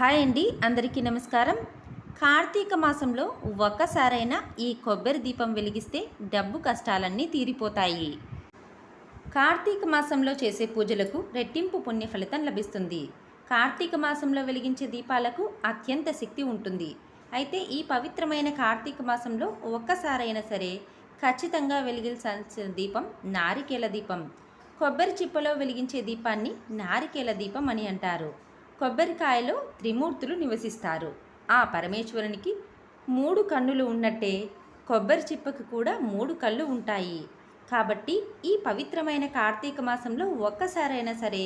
Hi అండి అందరికీ నమస్కారం. కార్తీక మాసంలో ఒక్కసారైనా ఈ కొబ్బరి దీపం వెలిగిస్తే డబ్బు కష్టాలన్నీ తీరిపోతాయి. కార్తీక మాసంలో చేసే పూజలకు రెట్టింపు పుణ్య ఫలితం లభిస్తుంది. కార్తీక మాసంలో వెలిగించే దీపాలకు అత్యంత శక్తి ఉంటుంది. అయితే ఈ పవిత్రమైన కార్తీక మాసంలో ఒక్కసారైనా సరే ఖచ్చితంగా వెలిగించాల్సిన దీపం నారికేల దీపం. కొబ్బరి చిప్పలో వెలిగించే దీపాన్ని నారికేల దీపం అని అంటారు. కొబ్బరికాయలో త్రిమూర్తులు నివసిస్తారు. ఆ పరమేశ్వరునికి మూడు కన్నులు ఉన్నట్టే కొబ్బరి చిప్పకు కూడా మూడు కళ్ళు ఉంటాయి. కాబట్టి ఈ పవిత్రమైన కార్తీక మాసంలో ఒక్కసారైనా సరే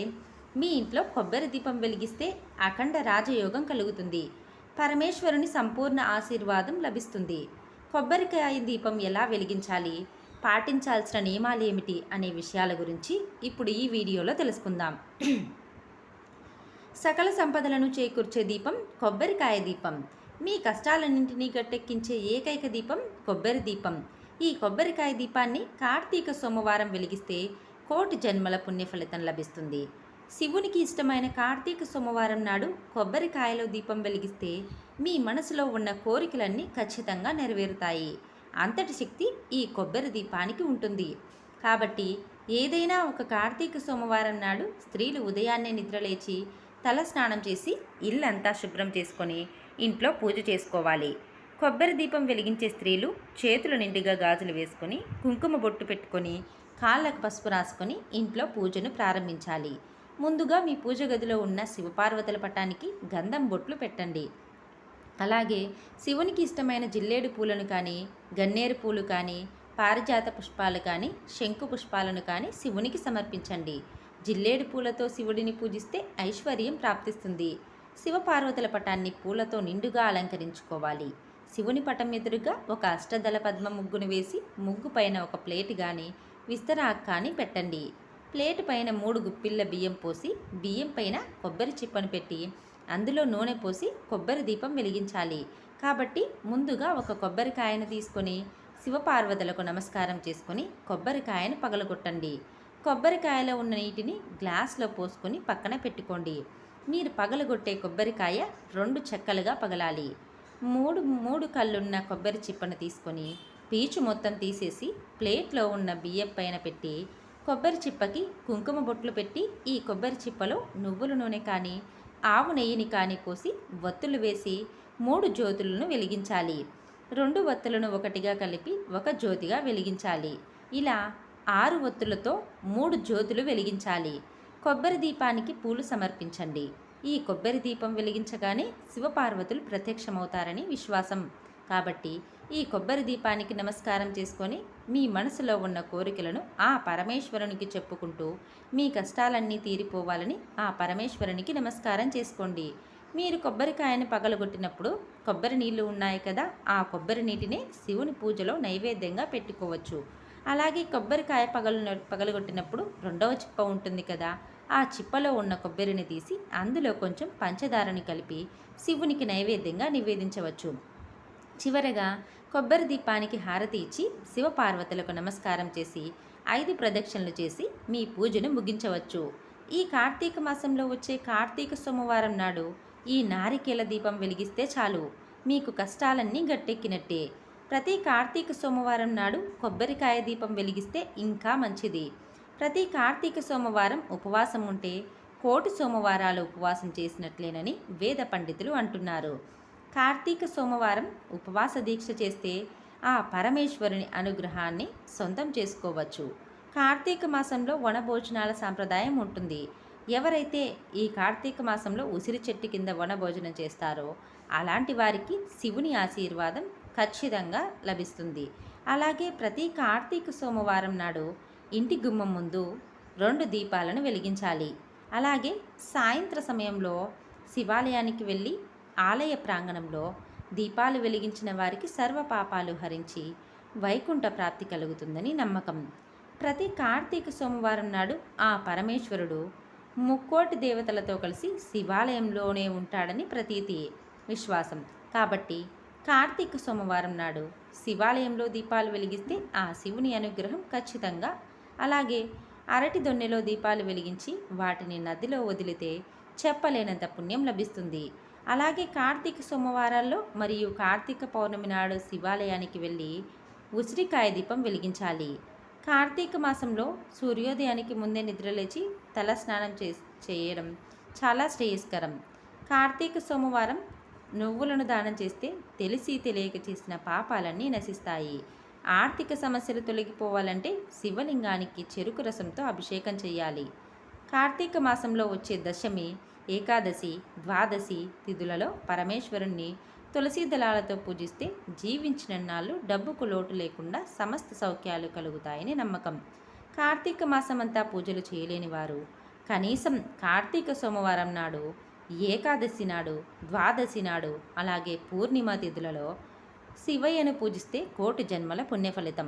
మీ ఇంట్లో కొబ్బరి దీపం వెలిగిస్తే అఖండ రాజయోగం కలుగుతుంది. పరమేశ్వరుని సంపూర్ణ ఆశీర్వాదం లభిస్తుంది. కొబ్బరికాయ దీపం ఎలా వెలిగించాలి? పాటించాల్సిన నియమాలు ఏమిటి అనే విషయాల గురించి ఇప్పుడు ఈ వీడియోలో తెలుసుకుందాం. సకల సంపదలను చేకూర్చే దీపం కొబ్బరికాయ దీపం. మీ కష్టాలన్నింటినీ గట్టెక్కించే ఏకైక దీపం కొబ్బరి దీపం. ఈ కొబ్బరికాయ దీపాన్ని కార్తీక సోమవారం వెలిగిస్తే కోటి జన్మల పుణ్య ఫలితం లభిస్తుంది. శివునికి ఇష్టమైన కార్తీక సోమవారం నాడు కొబ్బరికాయలో దీపం వెలిగిస్తే మీ మనసులో ఉన్న కోరికలన్నీ ఖచ్చితంగా నెరవేరుతాయి. అంతటి శక్తి ఈ కొబ్బరి దీపానికి ఉంటుంది. కాబట్టి ఏదైనా ఒక కార్తీక సోమవారం నాడు స్త్రీలు ఉదయాన్నే నిద్రలేచి తల స్నానం చేసి ఇల్లంతా శుభ్రం చేసుకొని ఇంట్లో పూజ చేసుకోవాలి. కొబ్బరి దీపం వెలిగించే స్త్రీలు చేతులు నిండుగా గాజులు వేసుకొని కుంకుమ బొట్టు పెట్టుకొని కాళ్ళకు పసుపు రాసుకొని ఇంట్లో పూజను ప్రారంభించాలి. ముందుగా మీ పూజ గదిలో ఉన్న శివపార్వతుల పటానికి గంధం బొట్లు పెట్టండి. అలాగే శివునికి ఇష్టమైన జిల్లేడు పూలను కానీ గన్నేరు పూలు కానీ పారిజాత పుష్పాలు కానీ శంకు పుష్పాలను కానీ శివునికి సమర్పించండి. జిల్లేడు పూలతో శివుడిని పూజిస్తే ఐశ్వర్యం ప్రాప్తిస్తుంది. శివపార్వతుల పటాన్ని పూలతో నిండుగా అలంకరించుకోవాలి. శివుని పటం ఎదురుగా ఒక అష్టదళ పద్మ ముగ్గును వేసి ముగ్గు పైన ఒక ప్లేట్ కానీ విస్తరాక్ కానీ పెట్టండి. ప్లేట్ పైన మూడు గుప్పిళ్ళ బియ్యం పోసి బియ్యం పైన కొబ్బరి చిప్పను పెట్టి అందులో నూనె పోసి కొబ్బరి దీపం వెలిగించాలి. కాబట్టి ముందుగా ఒక కొబ్బరికాయను తీసుకొని శివపార్వతులకు నమస్కారం చేసుకొని కొబ్బరికాయను పగలగొట్టండి. కొబ్బరికాయలో ఉన్న నీటిని గ్లాస్లో పోసుకొని పక్కన పెట్టుకోండి. మీరు పగలగొట్టే కొబ్బరికాయ రెండు చెక్కలుగా పగలాలి. మూడు మూడు కళ్ళున్న కొబ్బరి చిప్పను తీసుకొని పీచు మొత్తం తీసేసి ప్లేట్లో ఉన్న బియ్యం పైన పెట్టి కొబ్బరి చిప్పకి కుంకుమ బొట్లు పెట్టి ఈ కొబ్బరి చిప్పలో నువ్వుల నూనె కానీ ఆవు నెయ్యిని కానీ పోసి వత్తులు వేసి మూడు జ్యోతులను వెలిగించాలి. రెండు వత్తులను ఒకటిగా కలిపి ఒక జ్యోతిగా వెలిగించాలి. ఇలా ఆరు ఒత్తులతో మూడు జ్యోతులు వెలిగించాలి. కొబ్బరి దీపానికి పూలు సమర్పించండి. ఈ కొబ్బరి దీపం వెలిగించగానే శివపార్వతులు ప్రత్యక్షమవుతారని విశ్వాసం. కాబట్టి ఈ కొబ్బరి దీపానికి నమస్కారం చేసుకొని మీ మనసులో ఉన్న కోరికలను ఆ పరమేశ్వరునికి చెప్పుకుంటూ మీ కష్టాలన్నీ తీరిపోవాలని ఆ పరమేశ్వరునికి నమస్కారం చేసుకోండి. మీరు కొబ్బరికాయను పగలగొట్టినప్పుడు కొబ్బరి నీళ్ళు ఉన్నాయి కదా ఆ కొబ్బరి నీటిని శివుని పూజలో నైవేద్యంగా పెట్టుకోవచ్చు. అలాగే కొబ్బరికాయ పగలు పగలగొట్టినప్పుడు రెండవ చిప్ప ఉంటుంది కదా ఆ చిప్పలో ఉన్న కొబ్బరిని తీసి అందులో కొంచెం పంచదారని కలిపి శివునికి నైవేద్యంగా నివేదించవచ్చు. చివరగా కొబ్బరి దీపానికి హారతి ఇచ్చి శివపార్వతులకు నమస్కారం చేసి ఐదు ప్రదక్షిణలు చేసి మీ పూజను ముగించవచ్చు. ఈ కార్తీక మాసంలో వచ్చే కార్తీక సోమవారం నాడు ఈ నారికేల దీపం వెలిగిస్తే చాలు. మీకు కష్టాలన్నీ గట్టెక్కినట్టే. ప్రతి కార్తీక సోమవారం నాడు కొబ్బరికాయ దీపం వెలిగిస్తే ఇంకా మంచిది. ప్రతి కార్తీక సోమవారం ఉపవాసం ఉంటే కోటి సోమవారాలు ఉపవాసం చేసినట్లేనని వేద పండితులు అంటున్నారు. కార్తీక సోమవారం ఉపవాస దీక్ష చేస్తే ఆ పరమేశ్వరుని అనుగ్రహాన్ని సొంతం చేసుకోవచ్చు. కార్తీక మాసంలో వనభోజనాల సాంప్రదాయం ఉంటుంది. ఎవరైతే ఈ కార్తీక మాసంలో ఉసిరి చెట్టు కింద వనభోజనం చేస్తారో అలాంటి వారికి శివుని ఆశీర్వాదం ఖచ్చితంగా లభిస్తుంది. అలాగే ప్రతి కార్తీక సోమవారం నాడు ఇంటి గుమ్మం ముందు రెండు దీపాలను వెలిగించాలి. అలాగే సాయంత్ర సమయంలో శివాలయానికి వెళ్ళి ఆలయ ప్రాంగణంలో దీపాలు వెలిగించిన వారికి సర్వ పాపాలు హరించి వైకుంఠ ప్రాప్తి కలుగుతుందని నమ్మకం. ప్రతి కార్తీక సోమవారం నాడు ఆ పరమేశ్వరుడు ముక్కోటి దేవతలతో కలిసి శివాలయంలోనే ఉంటాడని ప్రతీతి విశ్వాసం. కాబట్టి కార్తీక సోమవారం నాడు శివాలయంలో దీపాలు వెలిగిస్తే ఆ శివుని అనుగ్రహం ఖచ్చితంగా. అలాగే అరటి దొన్నెలో దీపాలు వెలిగించి వాటిని నదిలో వదిలితే చెప్పలేనంత పుణ్యం లభిస్తుంది. అలాగే కార్తీక సోమవారాల్లో మరియు కార్తీక పౌర్ణమి నాడు శివాలయానికి వెళ్ళి ఉసిరికాయ దీపం వెలిగించాలి. కార్తీక మాసంలో సూర్యోదయానికి ముందే నిద్రలేచి తల స్నానం చే చేయడం చాలా శ్రేయస్కరం. కార్తీక సోమవారం నువ్వులను దానం చేస్తే తెలిసి తెలియక చేసిన పాపాలన్నీ నశిస్తాయి. ఆర్థిక సమస్యలు తొలగిపోవాలంటే శివలింగానికి చెరుకు రసంతో అభిషేకం చేయాలి. కార్తీక మాసంలో వచ్చే దశమి ఏకాదశి ద్వాదశి తిథులలో పరమేశ్వరుణ్ణి తులసి దళాలతో పూజిస్తే జీవించిన నాళ్ళు డబ్బుకు లోటు లేకుండా సమస్త సౌఖ్యాలు కలుగుతాయని నమ్మకం. కార్తీక మాసమంతా పూజలు చేయలేని వారు. కనీసం కార్తీక సోమవారం నాడు ఏకాదశి నాడు ద్వాదశి నాడు అలాగే పూర్ణిమ తిథులలో శివయ్యను పూజిస్తే కోటి జన్మల పుణ్యఫలితం.